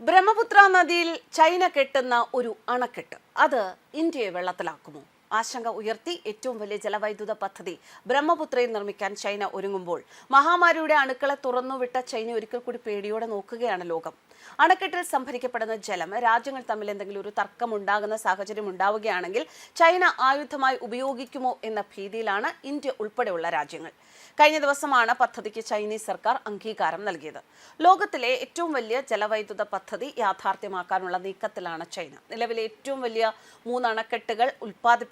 ബ്രഹ്മപുത്ര നദിയിൽ ചൈന കെട്ടുന്ന ഒരു അണക്കെട്ട്. അത് ഇന്ത്യയെ വെള്ളത്തിലാക്കുമോ ആശങ്ക ഉയർത്തി ഏറ്റവും വലിയ ജലവൈദ്യുത പദ്ധതി ബ്രഹ്മപുത്രയിൽ നിർമ്മിക്കാൻ ചൈന ഒരുങ്ങുമ്പോൾ മഹാമാരിയുടെ അണുക്കളെ തുറന്നുവിട്ട ചൈന ഒരിക്കൽ കൂടി പേടിയോടെ നോക്കുകയാണ് ലോകം. അണക്കെട്ടിൽ സംഭരിക്കപ്പെടുന്ന ജലം രാജ്യങ്ങൾ തമ്മിൽ എന്തെങ്കിലും ഒരു തർക്കം ഉണ്ടാകുന്ന സാഹചര്യം ഉണ്ടാവുകയാണെങ്കിൽ ചൈന ആയുധമായി ഉപയോഗിക്കുമോ എന്ന ഭീതിയിലാണ് ഇന്ത്യ ഉൾപ്പെടെയുള്ള രാജ്യങ്ങൾ. കഴിഞ്ഞ ദിവസമാണ് പദ്ധതിക്ക് ചൈനീസ് സർക്കാർ അംഗീകാരം നൽകിയത്. ലോകത്തിലെ ഏറ്റവും വലിയ ജലവൈദ്യുത പദ്ധതി യാഥാർത്ഥ്യമാക്കാനുള്ള നീക്കത്തിലാണ് ചൈന. നിലവിലെ ഏറ്റവും വലിയ മൂന്ന് അണക്കെട്ടുകൾ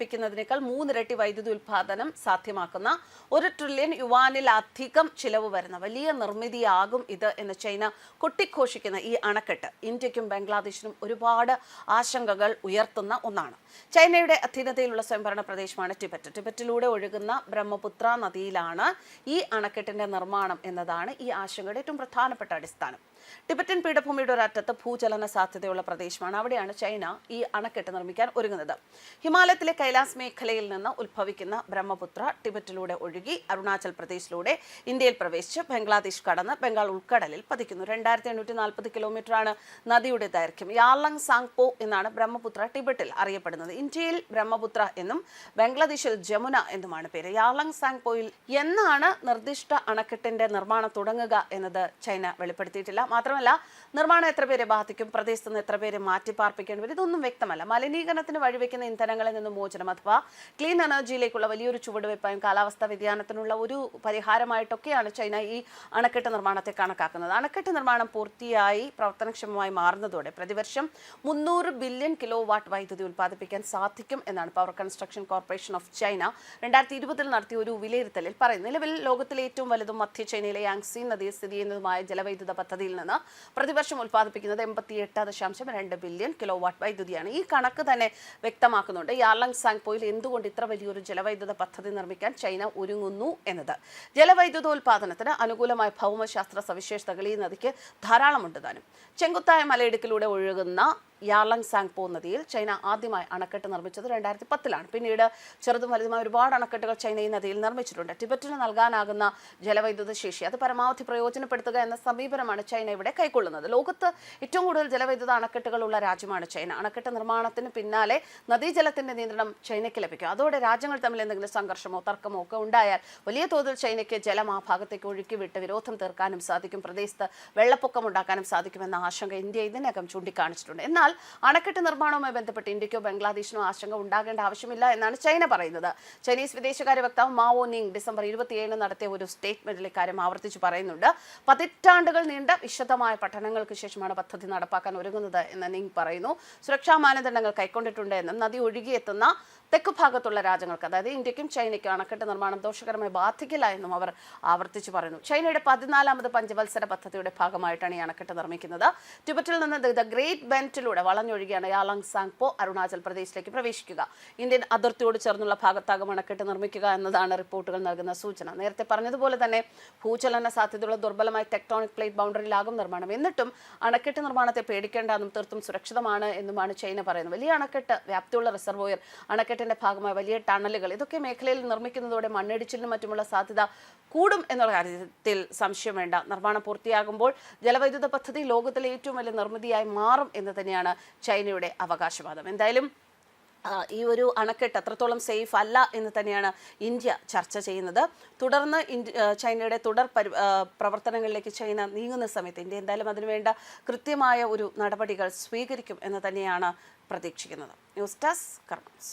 ഉൽപ്പാദിപ്പിക്കുന്നതിനേക്കാൾ മൂന്നിരട്ടി വൈദ്യുതി ഉൽപാദനം സാധ്യമാക്കുന്ന ഒരു ട്രില്യൺ യുവാനിൽ അധികം ചിലവ് വരുന്ന വലിയ നിർമ്മിതിയാകും ഇത് എന്ന് ചൈന കൊട്ടിഘോഷിക്കുന്ന ഈ അണക്കെട്ട്. ഇന്ത്യക്കും ബംഗ്ലാദേശിനും ഒരുപാട് ആശങ്കകൾ ഉയർത്തുന്ന ഒന്നാണ്. ചൈനയുടെ അധീനതയിലുള്ള സ്വയംഭരണ പ്രദേശമാണ് ടിബറ്റ്. ടിബറ്റിലൂടെ ഒഴുകുന്ന ബ്രഹ്മപുത്ര നദിയിലാണ് ഈ അണക്കെട്ടിന്റെ നിർമ്മാണം എന്നതാണ് ഈ ആശങ്കയുടെ ഏറ്റവും പ്രധാനപ്പെട്ട അടിസ്ഥാനം. ടിബറ്റൻ പീഠഭൂമിയുടെ ഒരറ്റത്ത് ഭൂചലന സാധ്യതയുള്ള പ്രദേശമാണ്. അവിടെയാണ് ചൈന ഈ അണക്കെട്ട് നിർമ്മിക്കാൻ ഒരുങ്ങുന്നത്. ഹിമാലയത്തിലെ കൈലാസ് മേഖലയിൽ നിന്ന് ഉത്ഭവിക്കുന്ന ബ്രഹ്മപുത്ര ടിബറ്റിലൂടെ ഒഴുകി അരുണാചൽ പ്രദേശിലൂടെ ഇന്ത്യയിൽ പ്രവേശിച്ച് ബംഗ്ലാദേശ് കടന്ന് ബംഗാൾ ഉൾക്കടലിൽ പതിക്കുന്നു. രണ്ടായിരത്തി എണ്ണൂറ്റി നാൽപ്പത് കിലോമീറ്ററാണ് നദിയുടെ ദൈർഘ്യം. യാലങ് സാങ്പോ എന്നാണ് ബ്രഹ്മപുത്ര ടിബറ്റിൽ അറിയപ്പെടുന്നത്. ഇന്ത്യയിൽ ബ്രഹ്മപുത്ര എന്നും ബംഗ്ലാദേശിൽ ജമുന എന്നുമാണ് പേര്. യാലങ് സാങ്പോയിൽ എന്നാണ് നിർദ്ദിഷ്ട അണക്കെട്ടിന്റെ നിർമ്മാണം തുടങ്ങുക എന്നത് ചൈന വെളിപ്പെടുത്തിയിട്ടില്ല. മാത്രമല്ല നിർമ്മാണം എത്ര പേരെ ബാധിക്കും പ്രദേശത്ത് നിന്ന് എത്ര പേരെ മാറ്റി പാർപ്പിക്കേണ്ടി വരും ഇതൊന്നും വ്യക്തമല്ല. മലിനീകരണത്തിന് വഴിവെക്കുന്ന ഇന്ധനങ്ങളിൽ നിന്ന് മോചനം അഥവാ ക്ലീൻ എനർജിയിലേക്കുള്ള വലിയൊരു ചുവടുവയ്പായും കാലാവസ്ഥാ വ്യതിയാനത്തിനുള്ള ഒരു പരിഹാരമായിട്ടൊക്കെയാണ് ചൈന ഈ അണക്കെട്ട് നിർമ്മാണത്തെ കണക്കാക്കുന്നത്. അണക്കെട്ട് നിർമ്മാണം പൂർത്തിയായി പ്രവർത്തനക്ഷമമായി മാറുന്നതോടെ പ്രതിവർഷം മുന്നൂറ് ബില്യൺ കിലോ വാട്ട് വൈദ്യുതി ഉൽപ്പാദിപ്പിക്കാൻ സാധിക്കും എന്നാണ് power construction corporation of China രണ്ടായിരത്തി ഇരുപതിൽ നടത്തിയ ഒരു വിലയിരുത്തലിൽ പറയുന്നത്. നിലവിൽ ലോകത്തിലെ ഏറ്റവും വലുതും മധ്യ ചൈനയിലെ യാങ്സി നദിയിൽ സ്ഥിതി ചെയ്യുന്നതുമായ ജലവൈദ്യുത പദ്ധതിയിൽ നിന്ന് പ്രതിവർഷം ഉൽപ്പാദിപ്പിക്കുന്നത് എൺപത്തി എട്ട് ദശാംശം രണ്ട് ബില്യൺ കിലോ വാട്ട് വൈദ്യുതിയാണ്. ഈ കണക്ക് തന്നെ വ്യക്തമാക്കുന്നുണ്ട്. യാർലങ് സാങ്പോയിൽ എന്തുകൊണ്ട് ഇത്ര വലിയൊരു ജലവൈദ്യുത പദ്ധതി നിർമ്മിക്കാൻ ചൈന ഒരുങ്ങുന്നു എന്നത്? ജലവൈദ്യുതോൽപാദനത്തിന് അനുകൂലമായ ഭൗമശാസ്ത്ര സവിശേഷതകൾ ഈ നദിക്ക് ധാരാളമുണ്ട് താനും. ചെങ്കുത്തായ മലയിടുക്കിലൂടെ ഒഴുകുന്ന യാർലങ് സാങ്പോ നദിയിൽ ചൈന ആദ്യമായി അണക്കെട്ട് നിർമ്മിച്ചത് രണ്ടായിരത്തി പത്തിലാണ് പിന്നീട് ചെറുതും വലുതുമായ ഒരുപാട് അണക്കെട്ടുകൾ ചൈന ഈ നദിയിൽ നിർമ്മിച്ചിട്ടുണ്ട്. ടിബറ്റിന് നൽകാനാകുന്ന ജലവൈദ്യുത ശേഷി അത് പരമാവധി പ്രയോജനപ്പെടുത്തുക എന്ന സമീപനമാണ് ചൈന ഇവിടെ കൈക്കൊള്ളുന്നത്. ലോകത്ത് ഏറ്റവും കൂടുതൽ ജലവൈദ്യുത അണക്കെട്ടുകളുള്ള രാജ്യമാണ് ചൈന. അണക്കെട്ട് നിർമ്മാണത്തിന് പിന്നാലെ നദീജലത്തിന്റെ നിയന്ത്രണം ചൈനയ്ക്ക് ലഭിക്കും. അതോടെ രാജ്യങ്ങൾ തമ്മിൽ എന്തെങ്കിലും സംഘർഷമോ തർക്കമോ ഒക്കെ ഉണ്ടായാൽ വലിയ തോതിൽ ചൈനയ്ക്ക് ജലം ആ ഭാഗത്തേക്ക് ഒഴുക്കി വിട്ട് വിരോധം തീർക്കാനും സാധിക്കും. പ്രദേശത്ത് വെള്ളപ്പൊക്കം ഉണ്ടാക്കാനും സാധിക്കുമെന്ന ആശങ്ക ഇന്ത്യ ഇതിനകം ചൂണ്ടിക്കാണിച്ചിട്ടുണ്ട്. എന്നാൽ അണക്കെട്ട് നിർമ്മാണവുമായി ബന്ധപ്പെട്ട് ഇന്ത്യക്കോ ബംഗ്ലാദേശിനോ ആശങ്ക ഉണ്ടാകേണ്ട ആവശ്യമില്ല എന്നാണ് ചൈന പറയുന്നത്. ചൈനീസ് വിദേശകാര്യ വക്താവ് മാവോ നിങ് ഡിസംബർ ഇരുപത്തിയേഴിന് നടത്തിയ ഒരു സ്റ്റേറ്റ്മെന്റിൽ ഇക്കാര്യം ആവർത്തിച്ച് പറയുന്നുണ്ട്. പതിറ്റാണ്ടുകൾ നീണ്ട വിശദമായ പഠനങ്ങൾക്ക് ശേഷമാണ് പദ്ധതി നടപ്പാക്കാൻ ഒരുങ്ങുന്നത് എന്ന് നിങ് പറയുന്നു. സുരക്ഷാ മാനദണ്ഡങ്ങൾ കൈക്കൊണ്ടിട്ടുണ്ട് എന്നും നദി ഒഴുകിയെത്തുന്ന തെക്ക് ഭാഗത്തുള്ള രാജ്യങ്ങൾക്ക് അതായത് ഇന്ത്യക്കും ചൈനയ്ക്കും അണക്കെട്ട് നിർമ്മാണം ദോഷകരമായി ബാധിക്കില്ല എന്നും അവർ ആവർത്തിച്ച് പറയുന്നു. ചൈനയുടെ പതിനാലാമത് പഞ്ചവത്സര പദ്ധതിയുടെ ഭാഗമായിട്ടാണ് ഈ അണക്കെട്ട് നിർമ്മിക്കുന്നത്. ടിബറ്റിൽ നിന്ന് ദ ഗ്രേറ്റ് ബെന്റിലൂടെ വളഞ്ഞൊഴുകിയാണ് യാലങ് സാങ്പോ അരുണാചൽ പ്രദേശിലേക്ക് പ്രവേശിക്കുക. ഇന്ത്യൻ അതിർത്തിയോട് ചേർന്നുള്ള ഭാഗത്താകും അണക്കെട്ട് നിർമ്മിക്കുക എന്നതാണ് റിപ്പോർട്ടുകൾ നൽകുന്ന സൂചന. നേരത്തെ പറഞ്ഞതുപോലെ തന്നെ ഭൂചലന സാധ്യതയുള്ള ദുർബലമായ ടെക്ടോണിക് പ്ലേറ്റ് ബൗണ്ടറിയിലാകും നിർമ്മാണം. എന്നിട്ടും അണക്കെട്ട് നിർമ്മാണത്തെ പേടിക്കേണ്ടെന്നും തീർത്തും സുരക്ഷിതമാണ് എന്നുമാണ് ചൈന പറയുന്നത്. വലിയ അണക്കെട്ട് വ്യാപ്തിയുള്ള റിസർവോയർ അണക്കെട്ടിന്റെ ഭാഗമായ വലിയ ടണലുകൾ ഇതൊക്കെ മേഖലയിൽ നിർമ്മിക്കുന്നതോടെ മണ്ണിടിച്ചിലിനും മറ്റുമുള്ള സാധ്യത കൂടും എന്നുള്ള കാര്യത്തിൽ സംശയം വേണ്ട. നിർമ്മാണം പൂർത്തിയാകുമ്പോൾ ജലവൈദ്യുത പദ്ധതി ലോകത്തിലെ ഏറ്റവും വലിയ നിർമ്മിതിയായി മാറും എന്ന് തന്നെയാണ് ചൈനയുടെ അവകാശവാദം. എന്തായാലും ഈ ഒരു അണക്കെട്ട് അത്രത്തോളം സേഫ് അല്ല എന്ന് തന്നെയാണ് ഇന്ത്യ ചർച്ച ചെയ്യുന്നത്. തുടർന്ന് ചൈനയുടെ തുടർ പരി പ്രവർത്തനങ്ങളിലേക്ക് ചൈന നീങ്ങുന്ന സമയത്ത് ഇന്ത്യ എന്തായാലും അതിനുവേണ്ട കൃത്യമായ ഒരു നടപടികൾ സ്വീകരിക്കും എന്ന് തന്നെയാണ് പ്രതീക്ഷിക്കുന്നത്. News desk കർമ്മസ്